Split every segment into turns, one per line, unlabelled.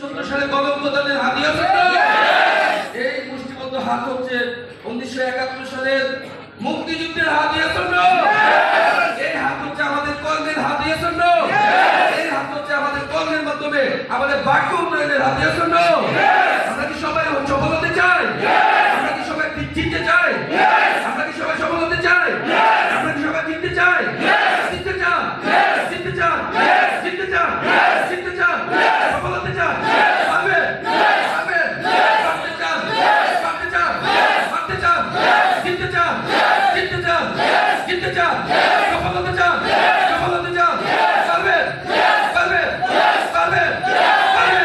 চোদ্দ আমাদের কর্মের হাত দিয়েছেন? এই আমরা কি সবাই সফল হতে চাই? আমরা কি সবাই জিততে চাই? আমরা কি সবাই সফল হতে চাই? আমরা সবাই জিততে চাই? জিততে চান? জিততে চান? জিততে চান সফল হতে চান পারবে পারবে পারতে চান পারতে চান পারতে চান জিততে চান জিততে চান জিততে চান সফল হতে চান সফল হতে চান পারবে পারবে পারবে পারবে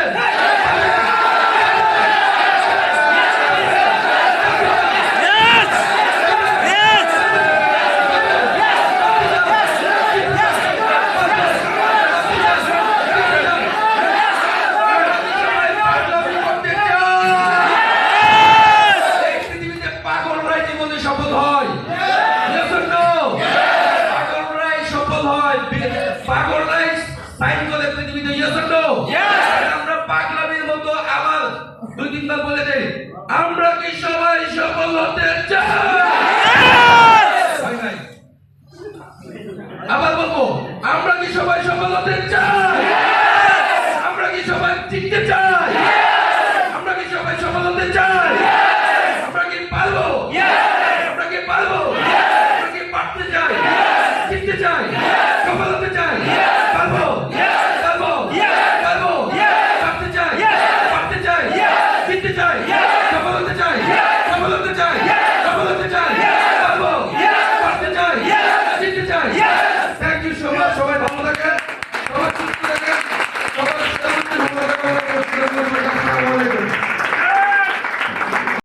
পাগলামি করতে চান এই পৃথিবীতে হয়? পাগলরাই হয়। পাগলরাই সাইন করে পৃথিবীতে আমরা পাগলামির মতো আবার দুই তিনবার বলে দেই আমরা কি সবাই সফল হতে চাই? আবার বলব আমরা কি সবাই সফল হতে চাই? আমরা কি সবাই জিততে চাই? আমরা কি সবাই সফল হতে চাই?